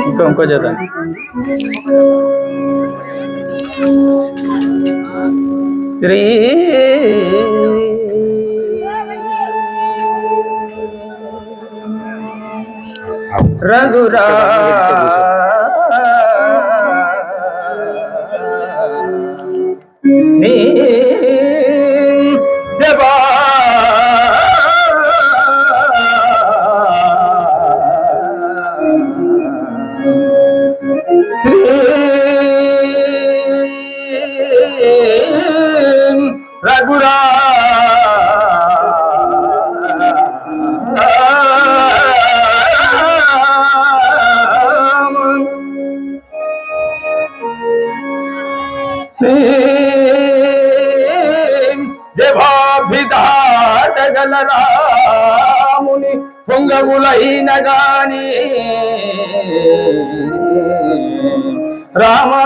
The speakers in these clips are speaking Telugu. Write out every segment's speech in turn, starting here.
ఇంకో ఇంకో చేత శ్రీ రఘురా పొంగములైన గాని రామా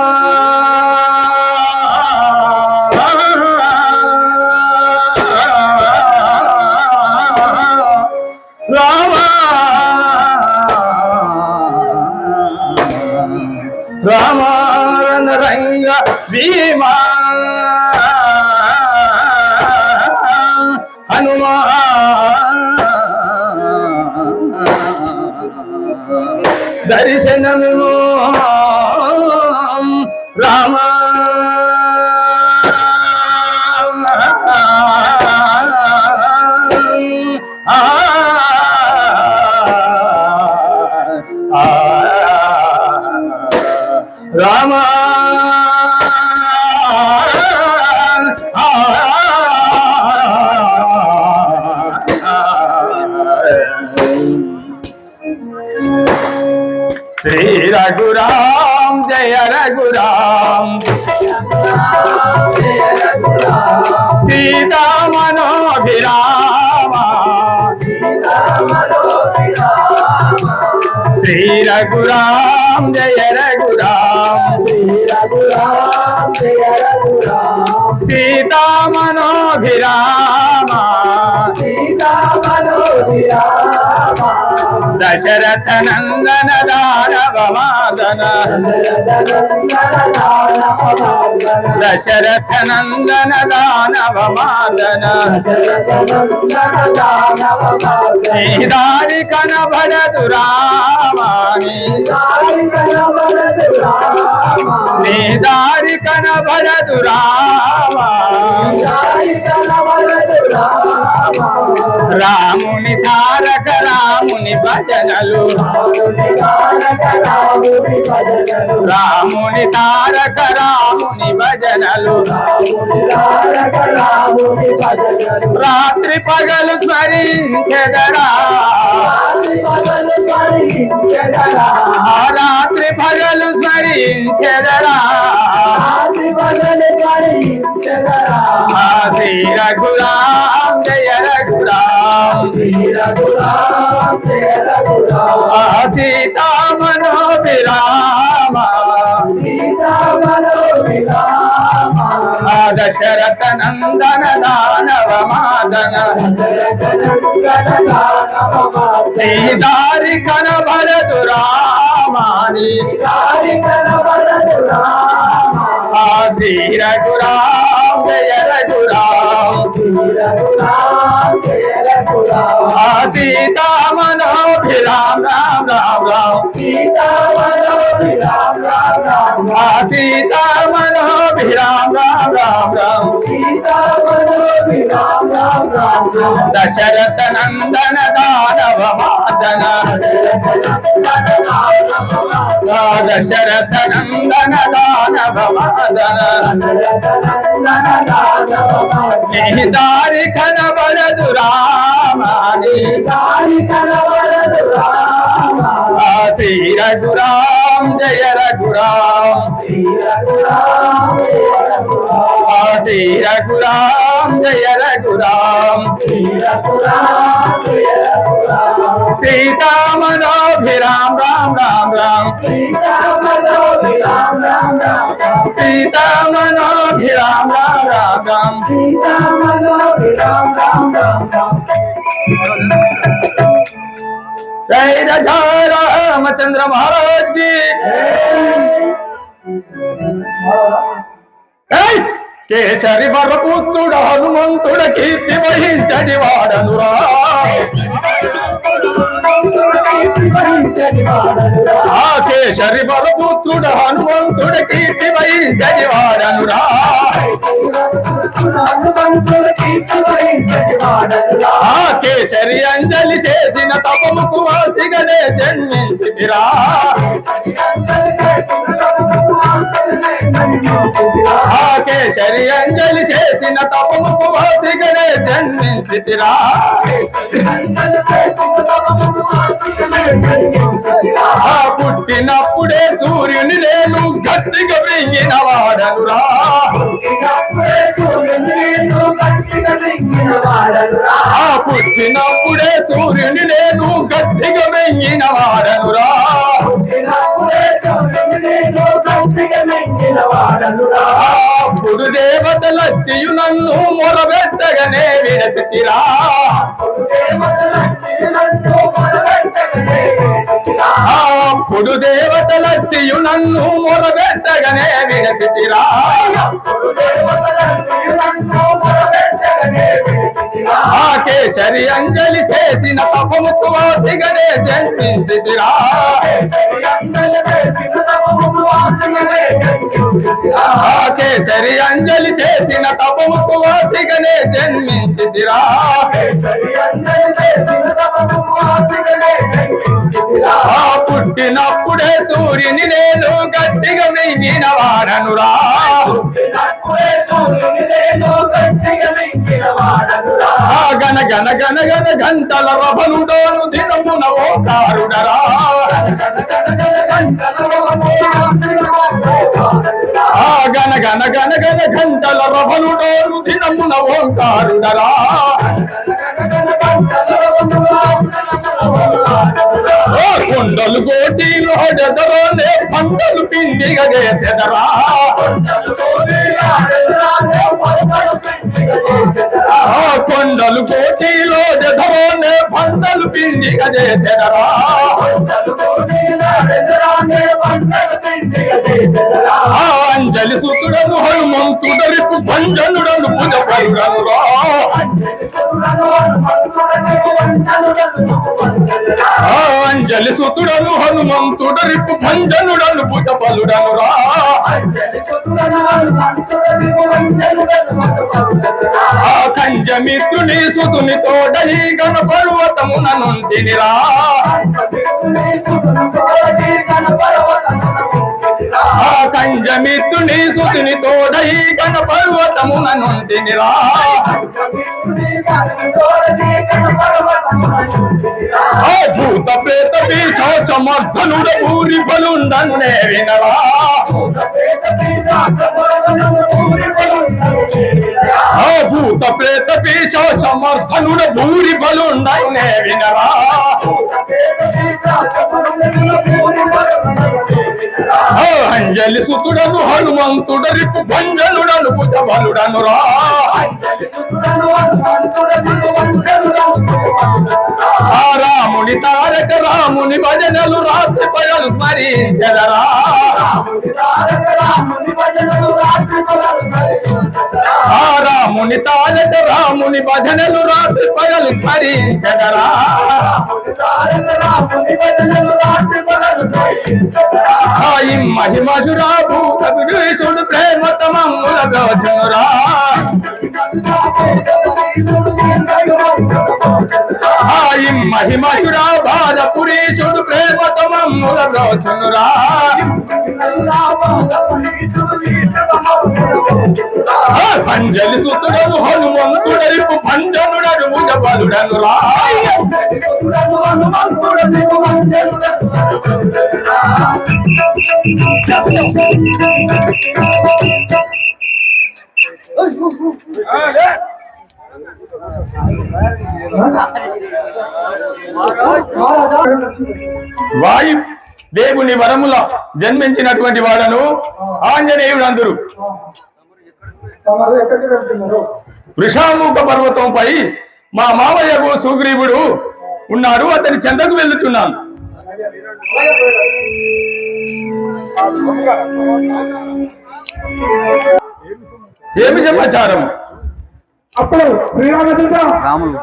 దర్శనము రామ. రామా. Raghuram. శ్రీ రఘురాం జయ రఘురాం సీతా మనోభిరామ దశరథ నందన దానవ మాదన దశరథ నందన దానవ మాదన నీ దారి కనబడదు రామాని నీ దారి కనబడదు రామా రాముని తారక రాముని భజనలు. రాముని తారక రాముని భజనలు. రాత్రి పగలు స్మరించెదరా. రాత్రి పగలు స్మరించెదరా శ్రీ రఘురాం జయ రఘురాం సీతా మనోభిరామ ఆ దశరథ నందన దానవ మాదన. నీ దారి కనబడదు రామాని శ్రీ రఘురాం జయ రఘురాం సీతా మనోభిరాం రామ రామ రామ. సీతా రామ రామ రామ. దశరథ నందన దానవ మాదన దశరథ నందన దానవ మాదన దారి కనబడదు రామాని. ఆ శ్రీ రఘురాం జయ రఘురాం ఆ శ్రీ రఘురాం జయ రఘురాం సీతా మనోభిరాం రామ్ రామ్ రామ్. సీతా మనోభిరాం రామ్ రామ్ రామ్. జై రాజా రామచంద్ర మహారాజ్కి. జై కేసరి వరపుత్రుడు హనుమంతుడ కీర్తి వహించడి వాడనురా ఆ కేసరి వరపుత్రుడు హనుమంతుడ కీర్తి వహించడి వాడనురా ఆ కేసరి అంజలి చేసిన తపముకు వాసిగనే జన్మించిరా శరి అంజలి చేసిన తపముకు వాసిగనే జన్మించిరా పుట్టినప్పుడే సూర్యుని నేను గట్టిగా పెంగిన వాడనురా. ఆ పుట్టినప్పుడే సూర్యుని నేను గట్టిగా పెంగిన వాడనురా. ఆ అప్పుడు దేవతలచ్చియు నన్ను మొరబెట్టగానే ఆ అప్పుడు దేవతలచ్చియు నన్ను మొరబెట్టగానే ఆ కేసరి అంజలి చేసిన తపముకు వాసిగనే జన్మించితిరా. ఆ కేసరి అంజలి చేసిన తపముకు వాసిగనే జన్మించితిరా. ఆ పుట్టినప్పుడే సూర్యుని నేను గట్టిగా మింగిన వాడనురా. పుట్టినప్పుడే సూర్యుని నేను గట్టిగా గన గన గన గంటల రభనుడోను దినమున ఓ కారుడరా. ఆ గన గన గన గన గంటల రభనుడోను దినమున ఓ కారుడరా. కొండలు కోటి జదరోనే పంటలు పిండిగా కొండలు కోటిలో జదరోనే పండలు పిండిగా చేసెదరా అంజలి సుతుడను హనుమంతుడరిపు భంజనుడను పుజపరుడనురా ఆ అంజలి సుతుడను హనుమంతుడు రిపు భంజనుడను పుజపలుడనురా రా. కంజమిత్రుని సుతుని తోడని గణ పర్వతమున నుండినిరా ఆ సుతుని తోడై గణ పర్వతమున నుండినిరా భూత ప్రేత పీచాచ మర్ధనుడ భూరి బలుండను నే వినరా భూత ప్రేత పీచాచ మర్ధనుడ భూరి బలుండను నే వినరా అంజలి సుతుడను హనుమంతుడరిపు భంజనుడను భుజబలుడను రా. ఆ రాముని తారక రాముని భజనలు రాత్రి పగలు స్మరించదరా. ఆ రాముని తారక రాముని భజనలు రాత్రి పగలు స్మరించదరా. ఆ ఈ మహిమసురాబు కవిడేశుడు ప్రేమ తమముల భజనురా ఆ ఈ మహిమసురా బాధ పురీషుడు ప్రేమ తమముల భజనురా పంజలి సుతుడను హనుమంతుడరిపు పంజనుడను భుజపలుడను రాయ భుజబలుడను పంజనుడను వాయు దేవుని వరముల జన్మించినటువంటి వాళ్ళను ఆంజనేయుడు అందరు వృషాముఖ పర్వతంపై మా మామయ్యకు సుగ్రీవుడు ఉన్నారు అతని చెంతకు వెళ్తున్నాను. ఏమి సమాచారం అప్పుడు రాములు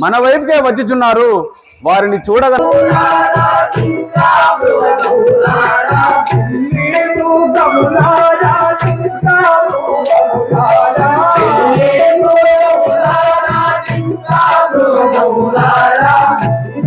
మన వైపుకే వచ్చుచున్నారు వారిని చూడగల నేను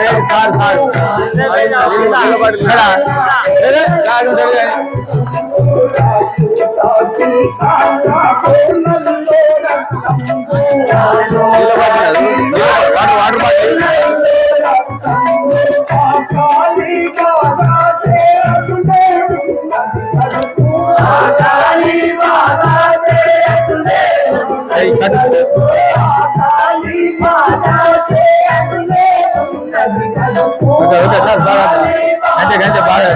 ఏంటి సార్ సార్ ఇక్కడ. ఏదే, రాడు, తెలియదు. వాటర్ వాటర్ బాటిల్ ఏయ్, కట్. Okay okay సార్ బాగా గంటే గంటే బాగా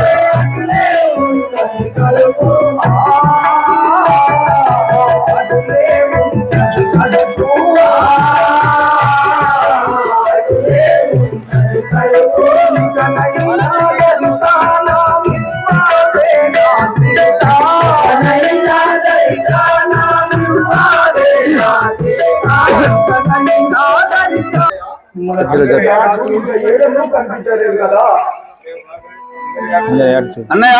అన్నయ్య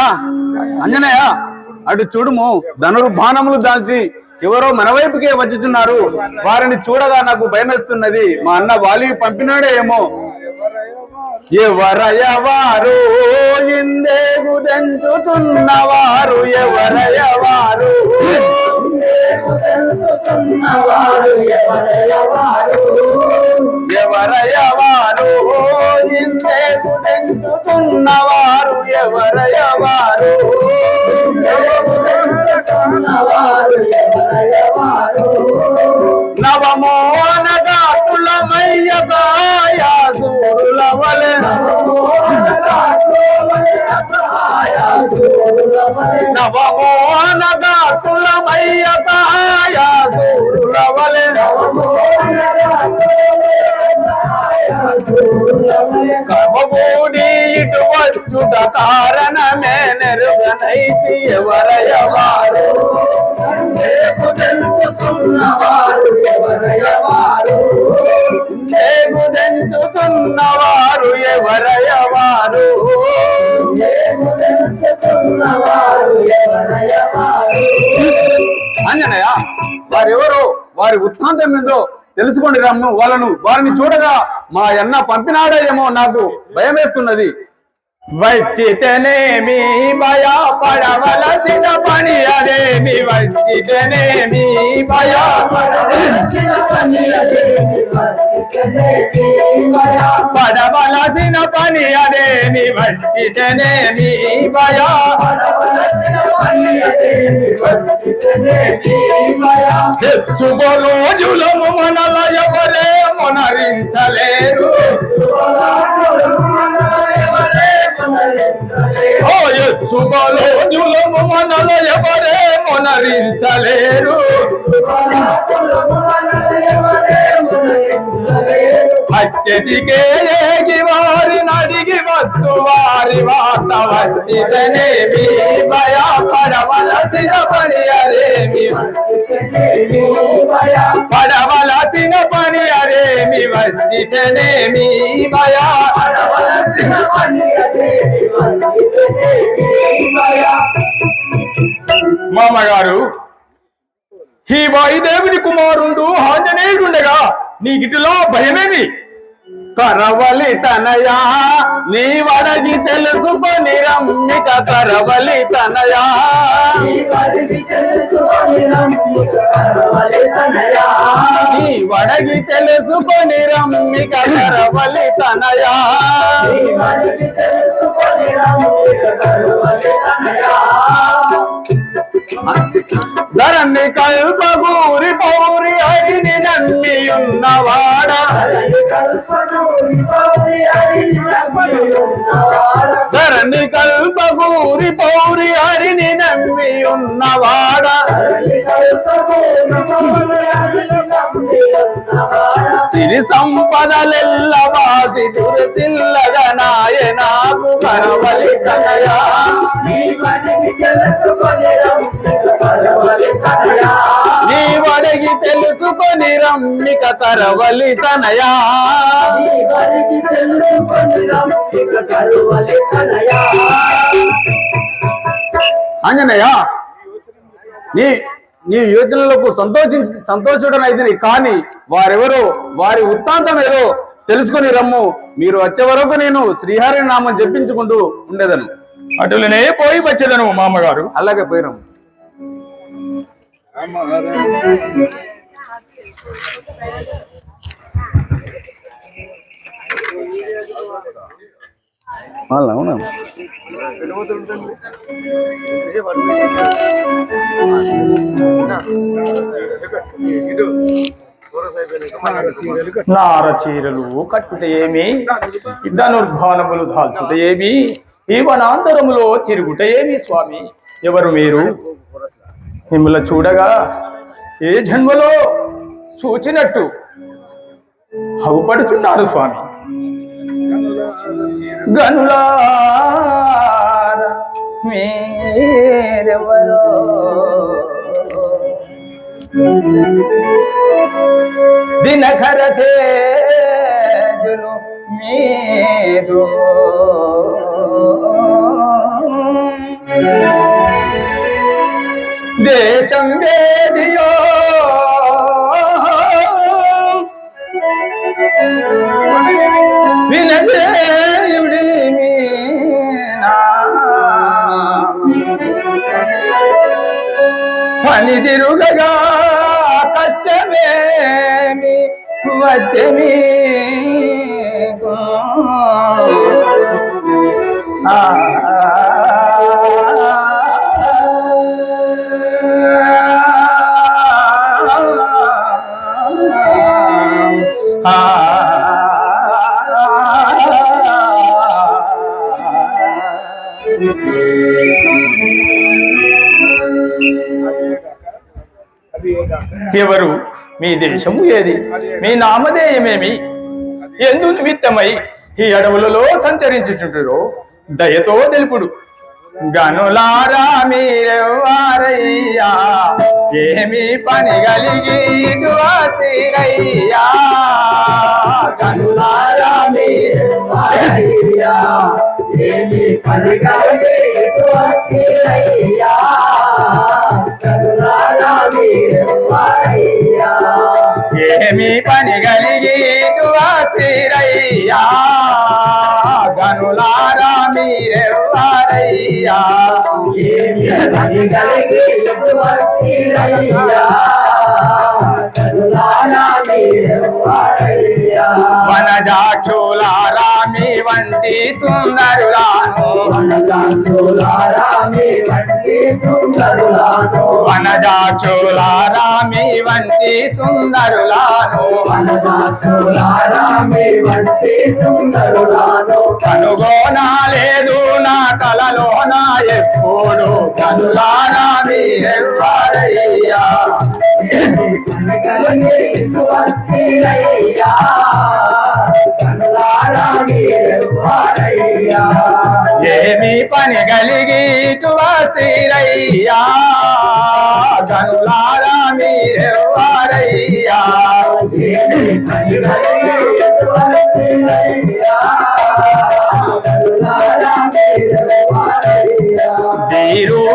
అంజనయ్య అటు చూడుము. ధనుర్బాణములు దాల్చి ఎవరో మన వైపుకే వచ్చుతున్నారు. వారిని చూడగా నాకు భయమేస్తున్నది. మా అన్న వాలి పంపినాడే ఏమో. ఎవరయవారు ఇందేగు దంచుతున్నవారు ఎవరయవారు ఎవరయవారు నవమోనగా తులమయ్య దాయాసురుల వలె కమగూడి ఇటు వచ్చుట కారణమే నెరుగనైతి ఎవరయవారు? నేగుదెంచుతున్నవారు ఎవరయవారు అంజనయ్య వారెవరో వారి ఉత్సాంతం ఏందో తెలుసుకోండి రమ్ము. వాళ్ళను వారిని చూడగా మా అన్న పంపినాడేమో నాకు భయం వేస్తున్నది వచ్చితేనేమి భయపడవలసిన పని అదేమి? వచ్చితేనేమి భయపడవలసిన పని అదేమి? పడవలసిన పని అదేమి? వచ్చితేనేమి హెచ్చుగోలు జులము మనల ఎవరే మొనరించలేరు ఎచ్చుగోలు జులము ఎవరే మొనరించలేరు వచ్చి వారి నడిగి వస్తు వారి వార్త వచ్చిదనేమి భయపడవలసిన పని అదేమి? పడవలసిన పని అదేమి? వచ్చితనేమి భయపడవలసిన మామగారు ఈ వాయుదేవుని కుమారుడు ఆంజనేయుడుండగా నీకిటిలో భయమేమి? కరవలి తనయా నీ వడగి తెలుసుకొని రమ్మిక కరవలి తనయా నీ వడగి తెలుసుకొని రమ్మిక కరవలి తనయా ధరణి కల్ప గూరి పౌరి అడిని నమ్మి ఉన్నవాడ. ధరణి కల్ప గూరి పౌరి హరిని నమ్మియున్నవాడ సిరి సంపదలెల్ల వాసి దురసిల్లగ నాయనాకు కరవలి కనయా వడగి తెలుసుకొని రమ్మిక తరవలి తనయా ఆంజనేయ నీ నీ యోచనలకు సంతోషించి సంతోషుడనైతిని కానీ వారెవరో వారి వృత్తాంతం ఏదో తెలుసుకొని రమ్ము. మీరు వచ్చే వరకు నేను శ్రీహరి నామం జపించుకుంటూ ఉండేదను. అటులనే పోయి వచ్చేదను మామగారు. అలాగే పోయిరమ్ము. వాళ్ళ అవునా? నార చీరలు కట్టుట ఏమి ధనుర్భానములు దాల్చుట ఏమి ఈ వనాంతరములో తిరుగుట ఏమి స్వామి? ఎవరు మీరు? మిమ్మల్ని చూడగా ఏ జన్మలో చూచినట్టు హగుపడుచున్నారు స్వామి. గనులార మీరెవరో? దినకర తేజులు మీరు దేశం వేదియో వినదేయుడి పని తిరుగగా కష్టమేమి వచ్చమి ఎవరు? మీ దేశము ఏది? మీ నామధేయమేమి? ఎందు నిమిత్తమై ఈ అడవులలో సంచరించుచుంటారో దయతో తెలుపుడు గనులారా మీరెవ్వారయ్యా? ఏమి పని కలిగి గనులారా మీరెవ్వారయ్యా? ఏమి పని కలిగి ఇటు వచ్చిరయ్యా కరుణారా మీరెవ్వరయ్యా ఏమి పని కలిగి ఇటు వచ్చిరయ్యా గనులారా మీరెవ్వారయ్యా ఏమి పని కలిగి ఇటు వనజాక్షులారా మీ వంటి సుందరులాను వనజాసులారా మీ వంటి సుందరులాను వనజాక్షులారా మీ వంటి సుందరులాను వనజాసులారా మీ వంటి నా ఎప్పుడు కనులారా మీరెవ్వారయ్యా ఏమి పని కలిగి తీరయ్యా కనులారా మీరెవ్వారయ్యా? పని కలిగి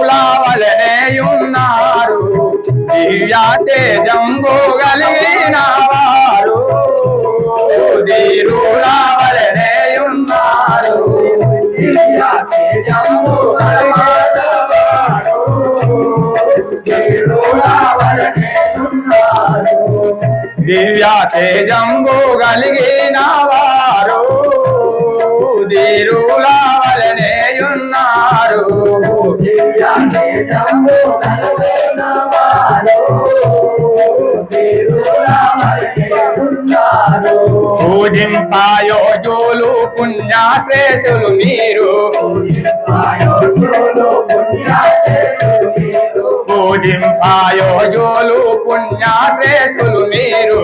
తీరులావలనేయుం దివ్య కలిగిన వారు ధీరుల వలనే ఉన్నారు దివ్య తేజము కలవాడవాడు. వలనే కలిగిన వారు పూజింపాయోజులు పుణ్యాశ్రేషులు మీరు. ఆయోగ్యులు పుణ్యాశేషులు పూజింపాయోజులు పుణ్యాశ్రేషులు మీరు.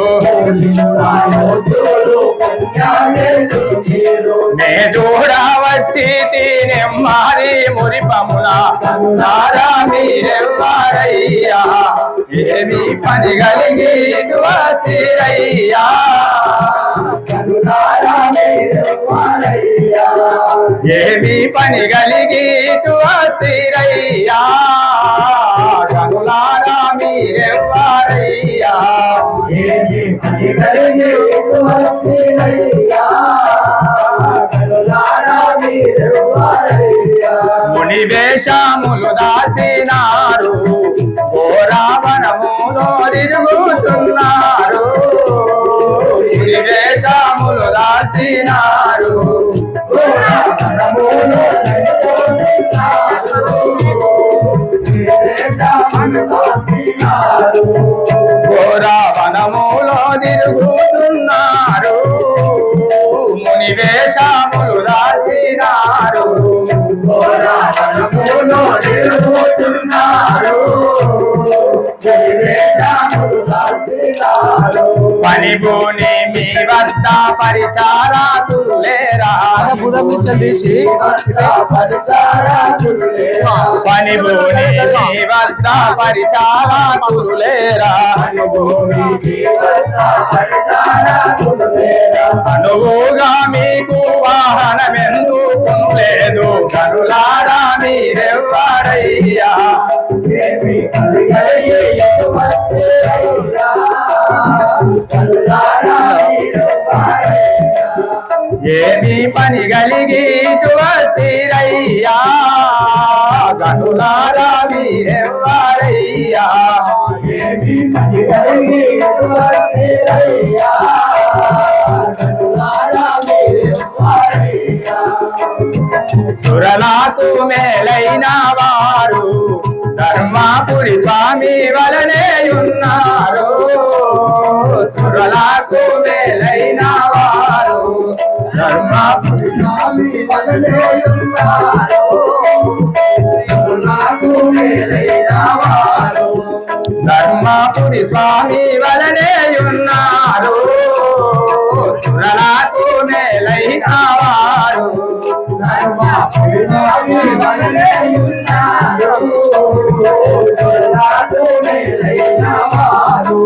నే చూడవచ్చి నెమ్మది మురిపమున నారా మీరెవ్వారయ్యా ఏమి పని కలిగి వస్తీరయ్యా? ఏమి పని కలిగి వస్తీరయ్యా కనులారా మీరెవ్వారయ్యా. ముని వేషములు దాచినారు రావణములో తిరుగుతున్నారు. ముని వేషములు దాచినారు. మనములో సరిపోతున్నారు. తిరుగుతున్నారు ముని వేషములు దాచినారు మనములో నిలుపుతున్నారు. వివేకములు దాచినారు. పని పోని మీ వద్ద పరిచారాకులు లేరా పరిచారకులేరా? పని పోని మీ వద్ద పరిచారాకులు లేరా? అనువుగా మీకు వాహనమెందుకు లేదు కనులారా మీరెవ్వారయ్యా ఏమి పని కలిగి వస్తీరయ్యా కనులారా మీరెవ్వారయ్యా? ఏమి పని కలిగి వస్తేరయ్యా? సురలకు మేలైన వారు ధర్మాపురి స్వామి వలనే ఉన్నారు సురలకు మేలైన వారు. ధర్మాపురి స్వామి వలనే ఉన్నారు. నాకు మేలైన వారు. ధర్మాపురి స్వామి వలనే ఉన్నారు సురలకు మేలైన వారు. ధర్మాపురి స్వామి వలనే ఉన్నారు. రయ్యో మేలైన వారు.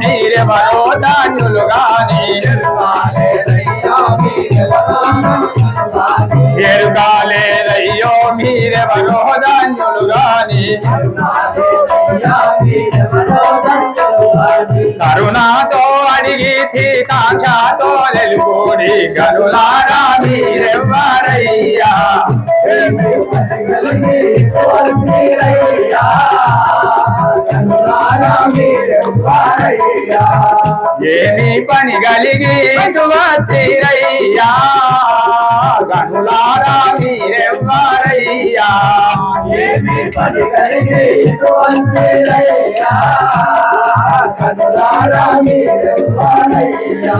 మీరెవరో ధాన్యులు గాని కాలేదయ్యా మీరెవరానని ఎరుకాలేదయ్యో మీరెవరో ధాన్యులు గాని కరుణాతో అడిగి కాంక్షతో తెలుగుడి కరుణారా మీరెవ్వరయ్యా ఏమి పని కలిగి ఇటు గనులారా కనులారా మీరెవ్వరయ్యా ఏమి పని కలిగి ఇటువంటి గనులారా కనులారా మీరెవ్వరయ్యా